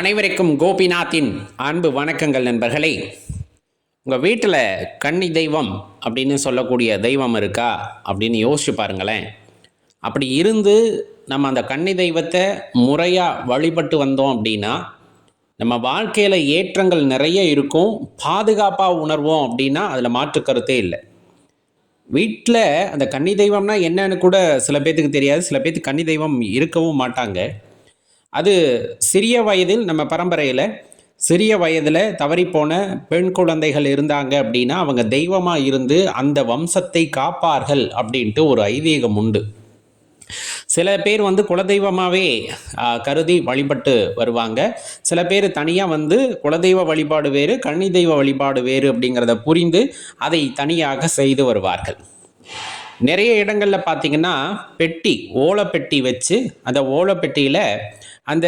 அனைவருக்கும் கோபிநாத்தின் அன்பு வணக்கங்கள் நண்பர்களே. உங்கள் வீட்டில் கன்னி தெய்வம் அப்படின்னு சொல்லக்கூடிய தெய்வம் இருக்கா அப்படின்னு யோசிச்சு பாருங்களேன். அப்படி இருந்து நம்ம அந்த கன்னி தெய்வத்தை முறையாக வழிபட்டு வந்தோம் அப்படின்னா நம்ம வாழ்க்கையில் ஏற்றங்கள் நிறைய இருக்கும் பாதுகாப்பாக உணர்வோம் அப்படின்னா அதில் மாற்று கருத்தே இல்லை. வீட்டில் அந்த கன்னி தெய்வம்னா என்னன்னு கூட சில பேர்த்துக்கு தெரியாது சில பேர்த்துக்கு கன்னி தெய்வம் இருக்கவும் மாட்டாங்க. அது சிறிய வயதில் நம்ம பரம்பரையில் சிறிய வயதில் தவறிப்போன பெண் குழந்தைகள் இருந்தாங்க அப்படின்னா அவங்க தெய்வமாக இருந்து அந்த வம்சத்தை காப்பார்கள் அப்படின்ட்டு ஒரு ஐதீகம் உண்டு. சில பேர் வந்து குலதெய்வமாகவே கருதி வழிபட்டு வருவாங்க. சில பேர் தனியாக வந்து குலதெய்வ வழிபாடு வேறு கன்னி தெய்வ வழிபாடு வேறு அப்படிங்கிறத புரிந்து அதை தனியாக செய்து வருவார்கள். நிறைய இடங்களில் பார்த்தீங்கன்னா பெட்டி ஓலைப்பெட்டி வச்சு அந்த ஓலைப்பெட்டியில் அந்த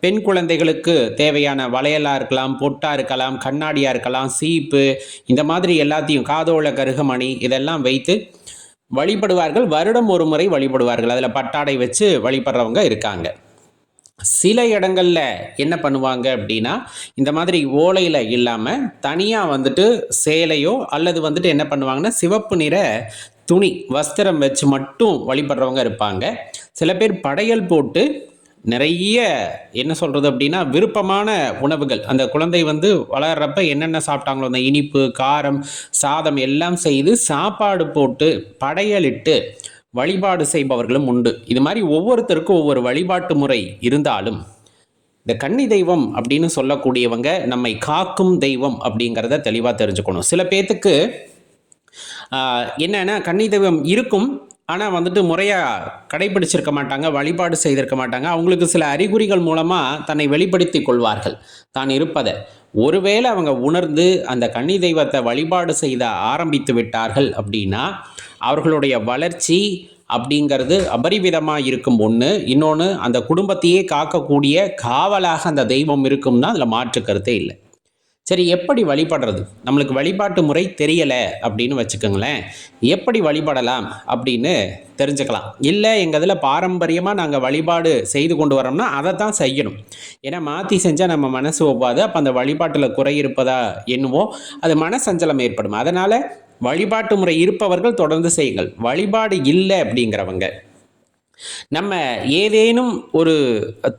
பெண் குழந்தைகளுக்கு தேவையான வளையலாக இருக்கலாம் பொட்டாக இருக்கலாம் கண்ணாடியாக இருக்கலாம் சீப்பு இந்த மாதிரி எல்லாத்தையும் காதோல கருகமணி இதெல்லாம் வைத்து வழிபடுவார்கள். வருடம் ஒரு முறை வழிபடுவார்கள். அதில் பட்டாடை வச்சு வழிபடுறவங்க இருக்காங்க. சில இடங்களில் என்ன பண்ணுவாங்க அப்படின்னா இந்த மாதிரி ஓலையில் இல்லாமல் தனியாக வந்துட்டு சேலையோ அல்லது வந்துட்டு என்ன பண்ணுவாங்கன்னா சிவப்பு நிற துணி வஸ்திரம் வச்சு மட்டும் வழிபடுறவங்க இருப்பாங்க. சில பேர் படையல் போட்டு நிறைய என்ன சொல்கிறது அப்படின்னா விருப்பமான உணவுகள். அந்த குழந்தை வந்து வளர்றப்ப என்னென்ன சாப்பிட்டாங்களோ அந்த இனிப்பு காரம் சாதம் எல்லாம் செய்து சாப்பாடு போட்டு படையலிட்டு வழிபாடு செய்பவர்களும் உண்டு. இது மாதிரி ஒவ்வொருத்தருக்கும் ஒவ்வொரு வழிபாட்டு முறை இருந்தாலும் இந்த கன்னி தெய்வம் அப்படின்னு சொல்லக்கூடியவங்க நம்மை காக்கும் தெய்வம் அப்படிங்கிறத தெளிவாக தெரிஞ்சுக்கணும். சில பேர்த்துக்கு என்னென்னா கன்னி தெய்வம் இருக்கும் ஆனால் வந்துட்டு முறையாக கடைபிடிச்சிருக்க மாட்டாங்க வழிபாடு செய்திருக்க மாட்டாங்க. அவங்களுக்கு சில அறிகுறிகள் மூலமாக தன்னை வெளிப்படுத்தி கொள்வார்கள். தான் இருப்பதை. ஒருவேளை அவங்க உணர்ந்து அந்த கன்னி தெய்வத்தை வழிபாடு செய்த ஆரம்பித்து விட்டார்கள் அப்படின்னா அவர்களுடைய வளர்ச்சி அப்படிங்கிறது அபரிவிதமாக இருக்கும். ஒன்று இன்னொன்று அந்த குடும்பத்தையே காக்கக்கூடிய காவலாக அந்த தெய்வம் இருக்கும்னா அதில் மாற்று கருத்தே இல்லை. சரி எப்படி வழிபடுறது? நம்மளுக்கு வழிபாட்டு முறை தெரியலை அப்படின்னு வச்சுக்கோங்களேன். எப்படி வழிபடலாம் அப்படின்னு தெரிஞ்சுக்கலாம். இல்லை எங்கள் இதில் பாரம்பரியமாக நாங்கள் வழிபாடு செய்து கொண்டு வரோம்னா அதை தான் செய்யணும். ஏன்னா மாற்றி செஞ்சால் நம்ம மனசு ஒவ்வாது. அப்போ அந்த வழிபாட்டில் குறை இருப்பதா என்னவோ அது மனசஞ்சலம் ஏற்படும். அதனால் வழிபாட்டு முறை இருப்பவர்கள் தொடர்ந்து செய்யுங்கள். வழிபாடு இல்லை அப்படிங்கிறவங்க. நம்ம ஏதேனும் ஒரு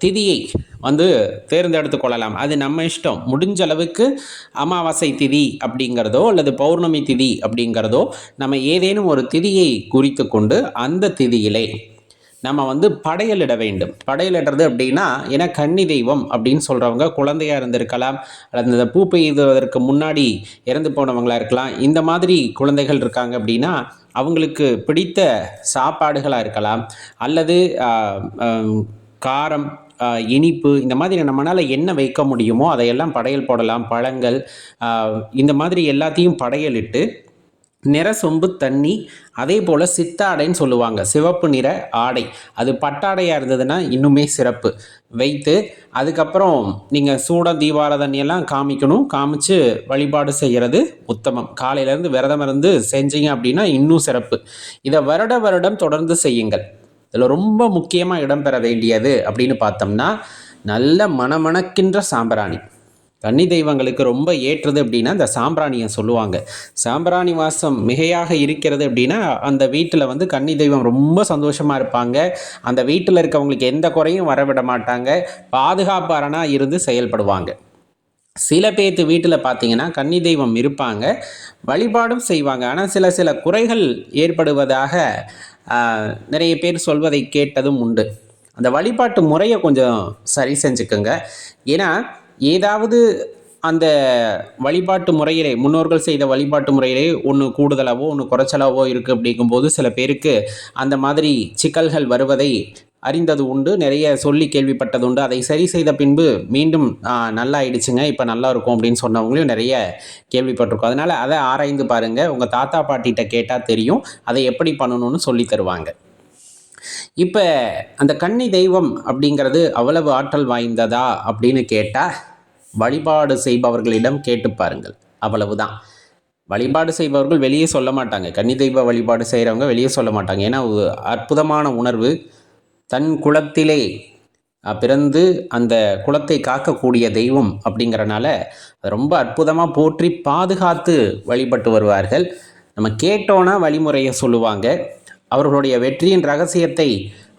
திதியை வந்து தேர்ந்தெடுத்து கொள்ளலாம். அது நம்ம இஷ்டம். முடிஞ்ச அளவுக்கு அமாவாசை திதி அப்படிங்கிறதோ அல்லது பௌர்ணமி திதி அப்படிங்கிறதோ நம்ம ஏதேனும் ஒரு திதியை குறித்து கொண்டு அந்த திதியிலே நம்ம வந்து படையலிட வேண்டும். படையலிடுறது அப்படின்னா ஏன்னா கன்னி தெய்வம் அப்படின்னு சொல்கிறவங்க குழந்தையாக இருந்திருக்கலாம் அல்லது இந்த பூ பெய்துவதற்கு முன்னாடி இறந்து போனவங்களாக இருக்கலாம். இந்த மாதிரி குழந்தைகள் இருக்காங்க அப்படின்னா அவங்களுக்கு பிடித்த சாப்பாடுகளாக இருக்கலாம். அல்லது காரம் இனிப்பு இந்த மாதிரி நம்மளால் என்ன வைக்க முடியுமோ அதையெல்லாம் படையல் போடலாம். பழங்கள் இந்த மாதிரி எல்லாத்தையும் படையலிட்டு நிற சொம்பு தண்ணி அதே போல் சித்தாடைன்னு சொல்லுவாங்க. சிவப்பு நிற ஆடை. அது பட்டாடையாக இருந்ததுன்னா இன்னுமே சிறப்பு. வைத்து அதுக்கப்புறம் நீங்கள் சூட தீபார தண்ணியெல்லாம் காமிக்கணும். காமிச்சு வழிபாடு செய்கிறது உத்தமம். காலையிலேருந்து விரதம் இருந்து செஞ்சீங்க அப்படின்னா இன்னும் சிறப்பு. இதை வருட வருடம் தொடர்ந்து செய்யுங்கள். இதில் ரொம்ப முக்கியமாக இடம்பெற வேண்டியது அப்படின்னு பார்த்தோம்னா நல்ல மணமணக்கின்ற சாம்பிராணி. கன்னி தெய்வங்களுக்கு ரொம்ப ஏற்றது அப்படின்னா இந்த சாம்பிராணியை சொல்லுவாங்க. சாம்பிராணி மாதம் மிகையாக இருக்கிறது அப்படின்னா அந்த வீட்டில் வந்து கன்னி தெய்வம் ரொம்ப சந்தோஷமாக இருப்பாங்க. அந்த வீட்டில் இருக்கவங்களுக்கு எந்த குறையும் வரவிட மாட்டாங்க. பாதுகாப்பு அரணாக இருந்து செயல்படுவாங்க. சில பேர்த்து வீட்டில் பார்த்தீங்கன்னா கன்னி தெய்வம் இருப்பாங்க. வழிபாடும் செய்வாங்க. ஆனால் சில சில குறைகள் ஏற்படுவதாக நிறைய பேர் சொல்வதை கேட்டதும் உண்டு. அந்த வழிபாட்டு முறையை கொஞ்சம் சரி செஞ்சுக்கோங்க. ஏன்னா ஏதாவது அந்த வழிபாட்டு முறையிலே முன்னோர்கள் செய்த வழிபாட்டு முறையிலே ஒன்று கூடுதலாவோ ஒன்று குறைச்சலாவோ இருக்குது அப்படிங்கும்போது சில பேருக்கு அந்த மாதிரி சிக்கல்கள் வருவதை அறிந்தது உண்டு. நிறைய சொல்லி கேள்விப்பட்டது உண்டு. அதை சரி செய்த பின்பு மீண்டும் நல்லா ஆயிடுச்சுங்க இப்போ நல்லா இருக்கும் அப்படின்னு சொன்னவங்களையும் நிறைய கேள்விப்பட்டிருக்கோம். அதனால் அதை ஆராய்ந்து பாருங்கள் உங்கள் தாத்தா பாட்டிகிட்ட கேட்டால் தெரியும். அதை எப்படி பண்ணணும்னு சொல்லி தருவாங்க. இப்போ அந்த கன்னி தெய்வம் அப்படிங்கிறது அவ்வளவு ஆற்றல் வாய்ந்ததா அப்படின்னு கேட்டால் வழிபாடு செய்பவர்களிடம் கேட்டு பாருங்கள். அவ்வளவுதான். வழிபாடு செய்பவர்கள் வெளியே சொல்ல மாட்டாங்க. கன்னி தெய்வ வழிபாடு செய்கிறவங்க வெளியே சொல்ல மாட்டாங்க. ஏன்னா அற்புதமான உணர்வு. தன் குலத்திலே பிறந்து அந்த குலத்தை காக்கக்கூடிய தெய்வம் அப்படிங்கிறனால ரொம்ப அற்புதமாக போற்றி பாதுகாத்து வழிபட்டு வருவார்கள். நம்ம கேட்டோன்னா வழிமுறையை சொல்லுவாங்க. அவர்களுடைய வெற்றியின் ரகசியத்தை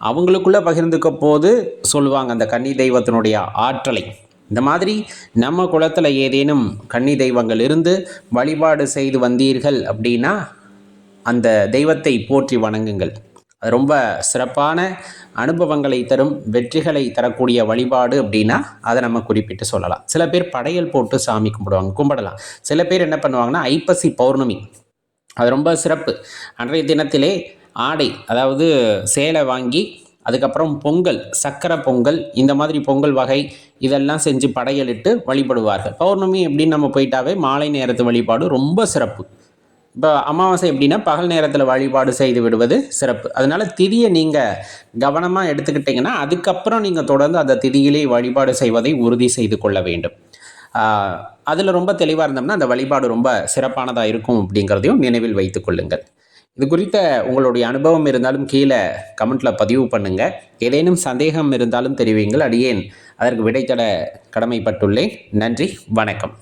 அவங்களுக்குள்ளே பகிர்ந்துக்க போது சொல்லுவாங்க அந்த கன்னி தெய்வத்தினுடைய ஆற்றலை. இந்த மாதிரி நம்ம குளத்தில் ஏதேனும் கன்னி தெய்வங்கள் இருந்து வழிபாடு செய்து வந்தீர்கள் அப்படின்னா அந்த தெய்வத்தை போற்றி வணங்குங்கள். அது ரொம்ப சிறப்பான அனுபவங்களை தரும் வெற்றிகளை தரக்கூடிய வழிபாடு அப்படின்னா அதை நம்ம குறிப்பிட்டு சொல்லலாம். சில பேர் படையல் போட்டு சாமி கும்பிடுவாங்க கும்பிடலாம். சில பேர் என்ன பண்ணுவாங்கன்னா ஐப்பசி பௌர்ணமி. அது ரொம்ப சிறப்பு. அன்றைய தினத்திலே ஆடை அதாவது சேலை வாங்கி அதுக்கப்புறம் பொங்கல் சக்கரை பொங்கல் இந்த மாதிரி பொங்கல் வகை இதெல்லாம் செஞ்சு படையலிட்டு வழிபடுவார்கள். பௌர்ணமி எப்படின்னு நம்ம போயிட்டாவே மாலை நேரத்து வழிபாடு ரொம்ப சிறப்பு. இப்போ அமாவாசை எப்படின்னா பகல் நேரத்தில் வழிபாடு செய்து விடுவது சிறப்பு. அதனால் திதியை நீங்கள் கவனமாக எடுத்துக்கிட்டிங்கன்னா அதுக்கப்புறம் நீங்கள் தொடர்ந்து அந்த திதியிலே வழிபாடு செய்வதை உறுதி செய்து கொள்ள வேண்டும். அதில் ரொம்ப தெளிவாக இருந்தோம்னா அந்த வழிபாடு ரொம்ப சிறப்பானதாக இருக்கும் அப்படிங்கிறதையும் நினைவில் வைத்துக்கொள்ளுங்கள் இது குறித்த உங்களுடைய அனுபவம் இருந்தாலும் கீழே கமெண்ட்டில் பதிவு பண்ணுங்கள் ஏதேனும் சந்தேகம் இருந்தாலும் தெரிவிங்கள் அடியேன் அதற்கு விடை கடமைப்பட்டுள்ளேன். நன்றி வணக்கம்.